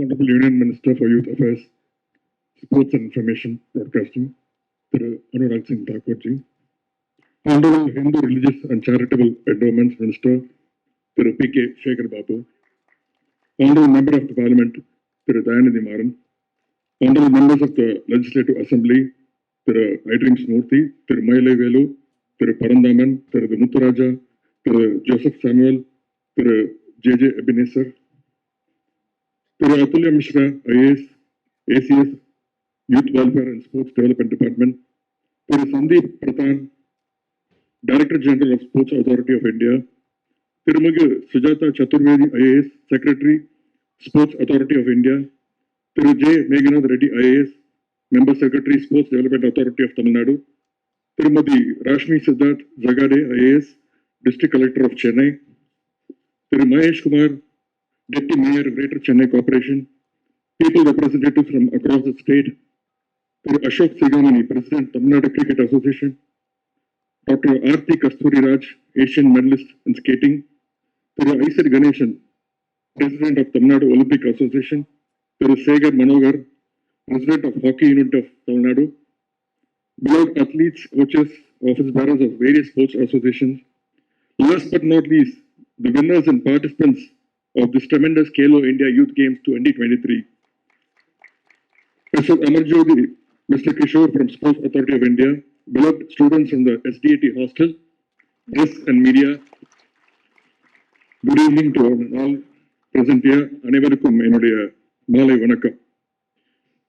Honorable Union Minister for Youth Affairs, Sports and Information Broadcasting, Thiru Anurag Singh Thakurji, Honorable Hindu Religious and Charitable Endowments Minister, Thiru P.K. Shekhar Babu, Honorable Member of the Parliament, Thiru Dayanidhi Maran, Honorable Members of the Legislative Assembly, Thiru Idrings Murthy, Thiru Mailai Velu, Thiru Parandaman, Thiru Muthuraja, Thiru Joseph Samuel, Thiru J.J. Ebenezer, Thiru Atulya Mishra, IAS, ACS, Youth Welfare and Sports Development Department, Thiru Sandeep Prathan, Director General of Sports Authority of India, Thirumagu Sujata Chaturvedi, IAS, Secretary, Sports Authority of India, Thiru J. Meghanath Reddy, IAS, Member Secretary, Sports Development Authority of Tamil Nadu, Tirumati Rashmi Siddharth Zagade, IAS, District Collector of Chennai, Thiru Mahesh Kumar, Deputy Mayor, of Greater Chennai Corporation, people representatives from across the state, Thiru Ashok Sigamani, President, Tamil Nadu Cricket Association, Dr. Aarti Kasturi Raj, Asian medalist in skating, Thiru Aisar Ganeshan, President of Tamil Nadu Olympic Association, Thiru Segar Manogar, President of Hockey Unit of Tamil Nadu, beloved athletes, coaches, office bearers of various sports associations. Last but not least, the winners and participants of this tremendous Kalo India Youth Games 2023. Mr. Amarjyothi, Mr. Kishore from Sports Authority of India, beloved students from the SDAT hostel, press and media, good evening to all present here. அனைவருக்கும் என்னுடைய மாலை வணக்கம்.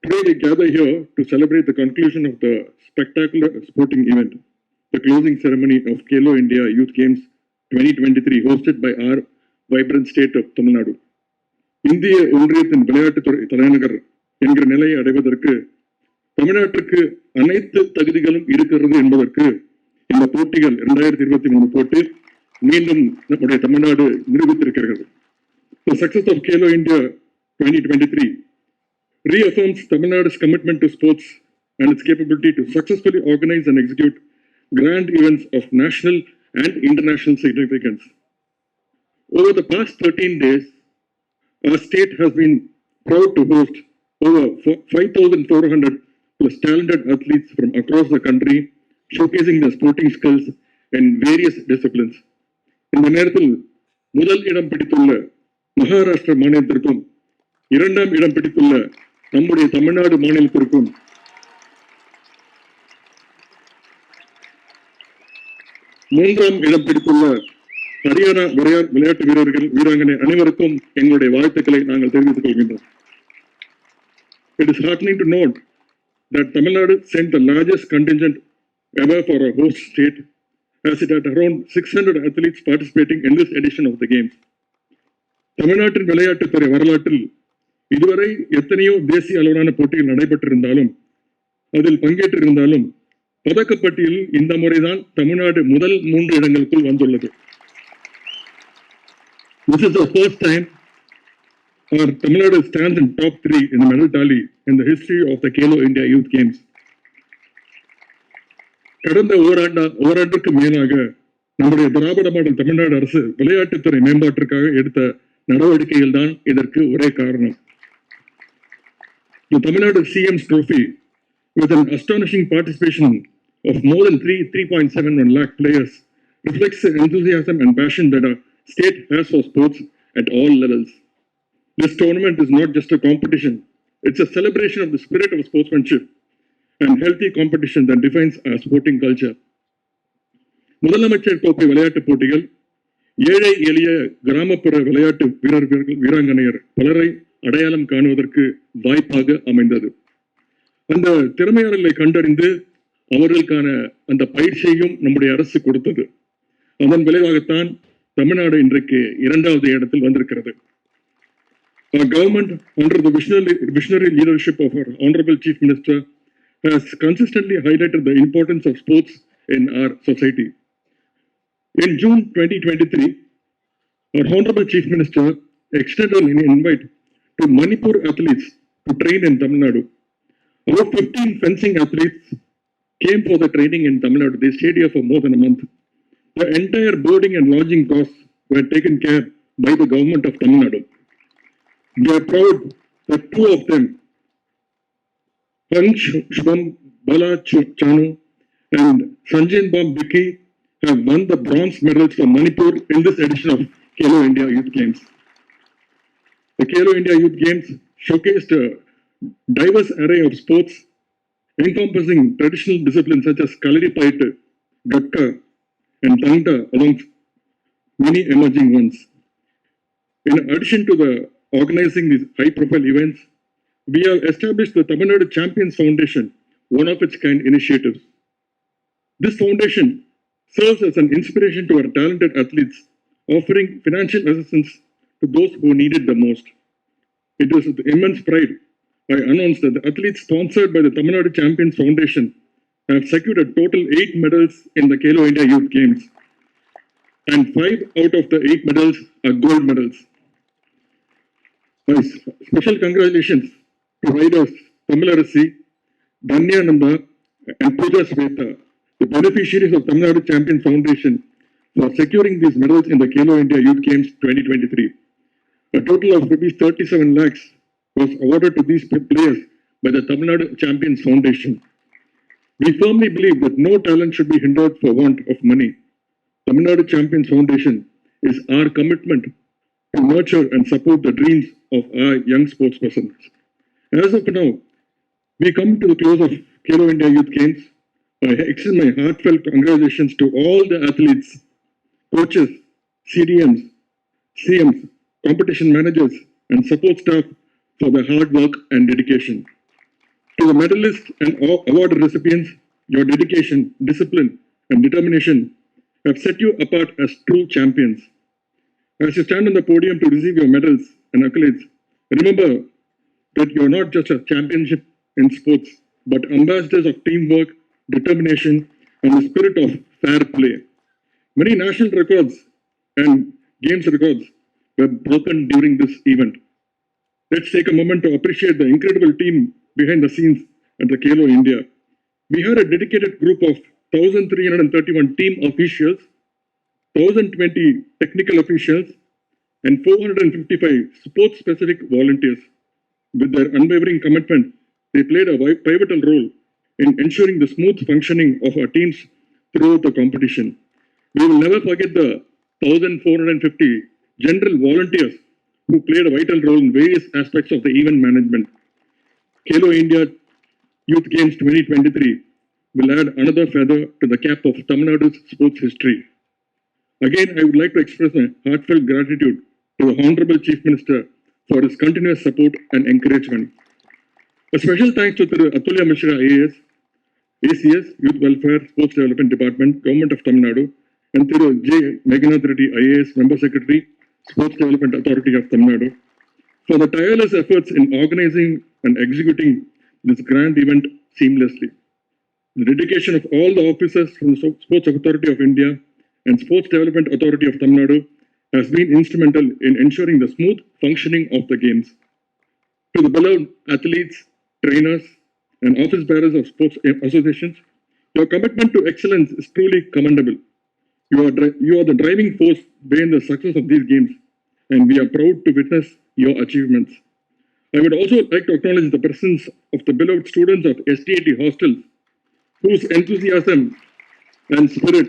Today we gather here to celebrate the conclusion of the spectacular sporting event, the closing ceremony of Kalo India Youth Games 2023 hosted by our vibrant state of Tamil Nadu. இந்திய ஒன்றியத்தின் விளையாட்டுத்துறை தலைநகர் என்கிற நிலையை அடைவதற்கு தமிழ்நாட்டுக்கு அனைத்து தகுதிகளும் இருக்கிறது என்பதற்கு இந்த போட்டிகள் இரண்டாயிரத்தி இருபத்தி மூணு போட்டி மீண்டும் நம்முடைய Tamil Nadu நிரூபித்திருக்கிறது The success of Kalo India 2023 reaffirms Tamil Nadu's commitment to sports and its capability to successfully organize and execute grand events of national and international significance. Over the past 13 days, our state has been proud to host over fo- 5,400 plus talented athletes from across the country, showcasing their sporting skills in various disciplines. இந்த நேரத்தில் முதல் இடம் பிடித்துள்ள மகாராஷ்டிரா மாநிலத்திற்கும் இரண்டாம் இடம் பிடித்துள்ள நம்முடைய தமிழ்நாடு மாநிலத்திற்கும் மூன்றாம் இடம் பிடித்துள்ள ஹரியானா விளையா- விளையாட்டு வீரர்கள் வீராங்கனை அனைவருக்கும் எங்களுடைய வாழ்த்துக்களை நாங்கள் தெரிவித்துக் கொள்கின்றோம் It is heartening to note that Tamil Nadu sent the largest contingent ever for a host state, as it had around 600 athletes participating in this edition of the games. தமிழ்நாட்டின் விளையாட்டுத்துறை வரலாற்றில் இதுவரை எத்தனையோ தேசிய அளவிலான போட்டிகள் நடைபெற்றிருந்தாலும் அதில் பங்கேற்றிருந்தாலும் பதக்கப்பட்டியலில் இந்த முறைதான் தமிழ்நாடு முதல் மூன்று இடங்களுக்குள் வந்துள்ளது This is the first time our Tamil Nadu stands in top three in the medal tally in the history of the Kalo India Youth Games. கடந்த ஓராண்டா ஓராண்டுக்கு மேலாக நம்முடைய திராவிட மாடல் தமிழ்நாடு அரசு விளையாட்டுத்துறை மேம்பாட்டிற்காக எடுத்த நடவடிக்கைகள் தான் இதற்கு ஒரே காரணம் The Tamil Nadu CM's trophy with an astonishing participation of more than 3, 3.71 lakh players reflects the enthusiasm and passion that our state has for sports at all levels. This tournament is not just a competition, it's a celebration of the spirit of sportsmanship and healthy competition that defines our sporting culture. முதலமைச்சர் கோப்பை விளையாட்டுப் போட்டிகள் ஏழை எளிய கிராமப்புற விளையாட்டு வீரர்கள் வீராங்கனையர் பலரை அடையாளம் காணுவதற்கு வாய்ப்பாக அமைந்தது அந்த திறமையாளர்களை கண்டறிந்து அவர்களுக்கான அந்த பயிற்சியையும் நம்முடைய அரசு கொடுத்தது அதன் விளைவாகத்தான் தமிழ்நாடு இன்றைக்கு இரண்டாவது இடத்தில் வந்திருக்கிறது Our government, under the visionary, visionary leadership of our Honorable Chief Minister, has consistently highlighted the importance of sports in our society. In June 2023, our Honorable Chief Minister extended an invite to Manipur athletes to train in Tamil Nadu. About 15 fencing athletes came for the training in Tamil Nadu. They stayed here for more than a month. The entire boarding and lodging costs were taken care by the government of Tamil Nadu. We are proud that two of them, Hansh Shubham Bala Chanu and Sanjay Bam Vicky have won the bronze medals for Manipur in this edition of Kalo India Youth Games. The Kalo India Youth Games showcased a diverse array of sports encompassing traditional disciplines such as Kalari Gatka, and Tangta, amongst many emerging ones. In addition to the organizing these high-profile events, we have established the Tamil Nadu Champions Foundation, one of its kind initiatives. This foundation serves as an inspiration to our talented athletes, offering financial assistance to those who need it the most. It is with immense pride I announce that the athletes sponsored by the Tamil Nadu Champions Foundation have secured a total eight medals in the Kalo India Youth Games, and five out of the eight medals are gold medals. Special congratulations to riders Tamilarasi, Danya Namba, and Pooja Sweta, the beneficiaries of Tamil Nadu Champions Foundation, for securing these medals in the Kalo India Youth Games 2023. A total of rupees 37 lakhs was awarded to these players by the Tamil Nadu Champions Foundation. We firmly believe that no talent should be hindered for want of money. Tamil Nadu Champions Foundation is our commitment to nurture and support the dreams of our young sportspersons. As of now, we come to the close of Kalo India Youth Games. I extend my heartfelt congratulations to all the athletes, coaches, CDMs, CMs, competition managers, and support staff for their hard work and dedication. To the medalists and award recipients, your dedication, discipline, and determination have set you apart as true champions. As you stand on the podium to receive your medals and accolades, remember that you're not just a championship in sports, but ambassadors of teamwork, determination, and the spirit of fair play. Many national records and games records were broken during this event. Let's take a moment to appreciate the incredible team behind the scenes at the Kalo India. We had a dedicated group of 1,331 team officials, 1,020 technical officials, and 455 sports specific volunteers. With their unwavering commitment, they played a pivotal role in ensuring the smooth functioning of our teams throughout the competition. We will never forget the 1,450 general volunteers who played a vital role in various aspects of the event management. Kalo India Youth Games 2023 will add another feather to the cap of Tamil Nadu's sports history. Again, I would like to express my heartfelt gratitude to the Honorable Chief Minister for his continuous support and encouragement. A special thanks to Atulya Mishra IAS, ACS, Youth Welfare Sports Development Department, Government of Tamil Nadu, and Thiru J. Meghanath Reddy IAS, Member Secretary, Sports Development Authority of Tamil Nadu, for the tireless efforts in organizing and executing this grand event seamlessly. The dedication of all the officers from the Sports Authority of India and Sports Development Authority of Tamil Nadu has been instrumental in ensuring the smooth functioning of the games. To the beloved athletes, trainers, and office bearers of sports associations, your commitment to excellence is truly commendable. You are, you are the driving force behind the success of these games, and we are proud to witness your achievements. I would also like to acknowledge the presence of the beloved students of STAT hostels, whose enthusiasm and spirit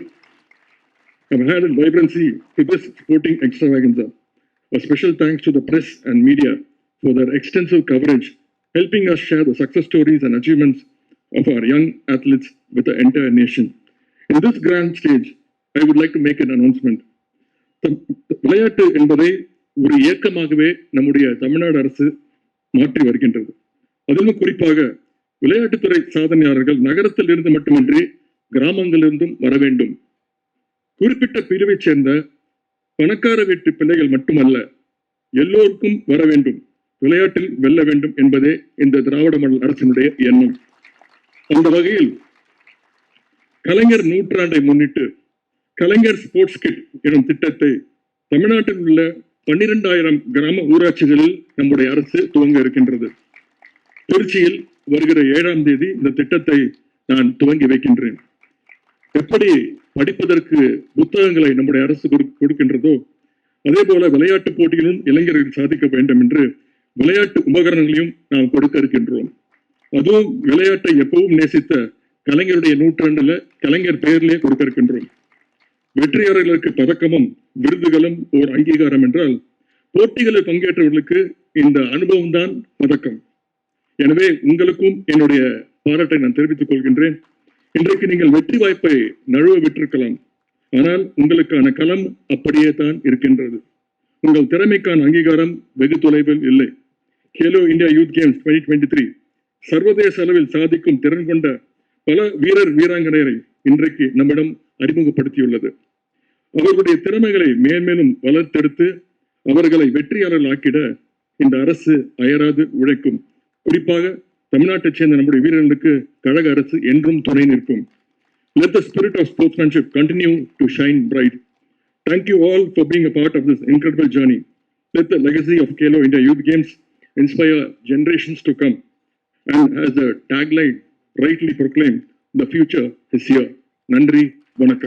have added vibrancy to this sporting extravaganza. A special thanks to the press and media for their extensive coverage, helping us share the success stories and achievements of our young athletes with the entire nation. In this grand stage, I would like to make an announcement. த- விளையாட்டு என்பதை ஒரு இயக்கமாகவே நம்முடைய தமிழ்நாடு அரசு மாற்றி வருகின்றது. அதிலும் குறிப்பாக விளையாட்டுத்துறை சாதனையாளர்கள் நகரத்தில் இருந்து மட்டுமின்றி கிராமங்களிலிருந்தும் வர வேண்டும். குறிப்பிட்ட பிரிவைச் சேர்ந்த பணக்கார வீட்டு பிள்ளைகள் மட்டுமல்ல எல்லோருக்கும் வர வேண்டும். விளையாட்டில் வெல்ல வேண்டும் என்பதே இந்த திராவிட மண்டல் அரசினுடைய எண்ணம். அந்த வகையில் கலைஞர் நூற்றாண்டை முன்னிட்டு கலைஞர் ஸ்போர்ட்ஸ் கிட் எனும் திட்டத்தை தமிழ்நாட்டில் உள்ள பன்னிரெண்டாயிரம் கிராம ஊராட்சிகளில் நம்முடைய அரசு துவங்க இருக்கின்றது. திருச்சியில் வருகிற ஏழாம் தேதி இந்த திட்டத்தை நான் துவங்கி வைக்கின்றேன். எப்படி படிப்பதற்கு புத்தகங்களை நம்முடைய அரசு கொடு- கொடுக்கின்றதோ அதே போல விளையாட்டு போட்டியிலும் இளைஞர்கள் சாதிக்க வேண்டும் என்று விளையாட்டு உபகரணங்களையும் நாம் கொடுக்க இருக்கின்றோம். அதுவும் விளையாட்டை எப்பவும் நேசித்த கலைஞருடைய நூற்றாண்டுல கலைஞர் பெயரிலே கொடுக்க இருக்கின்றோம். வெற்றியாளர்களுக்கு பதக்கமும் விருதுகளும் ஓர் அங்கீகாரம் என்றால் போட்டிகளில் பங்கேற்றவர்களுக்கு இந்த அனுபவம் தான் பதக்கம். எனவே உங்களுக்கும் என்னுடைய பாராட்டை நான் தெரிவித்துக் கொள்கின்றேன். இன்றைக்கு நீங்கள் வெற்றி வாய்ப்பை நழுவ விட்டிருக்கலாம். ஆனால் உங்களுக்கான களம் அப்படியே தான் இருக்கின்றது. உங்கள் திறமைக்கான அங்கீகாரம் வெகு தொலைவில் இல்லை. Khelo India youth games twenty twenty three சர்வதேச அளவில் சாதிக்கும் திறன் கொண்ட பல வீரர் வீராங்கனையரை இன்றைக்கு நம்மிடம் அறிமுகப்படுத்தியுள்ளது அவர்களுடைய திறமைகளை மேன்மேலும் வளர்த்தெடுத்து அவர்களை வெற்றியாளர்கள் ஆக்கிட இந்த அரசு அயராது உழைக்கும் குறிப்பாக தமிழ்நாட்டைச் சேர்ந்த நம்முடைய வீரர்களுக்கு கழக அரசு என்றும் துணை நிற்கும் let the spirit of sportsmanship continue to shine bright thank you all for being a part of this incredible journey let the legacy of kelo india youth games inspire generations to come and as the tagline rightly proclaimed the future is here nandri Buenas.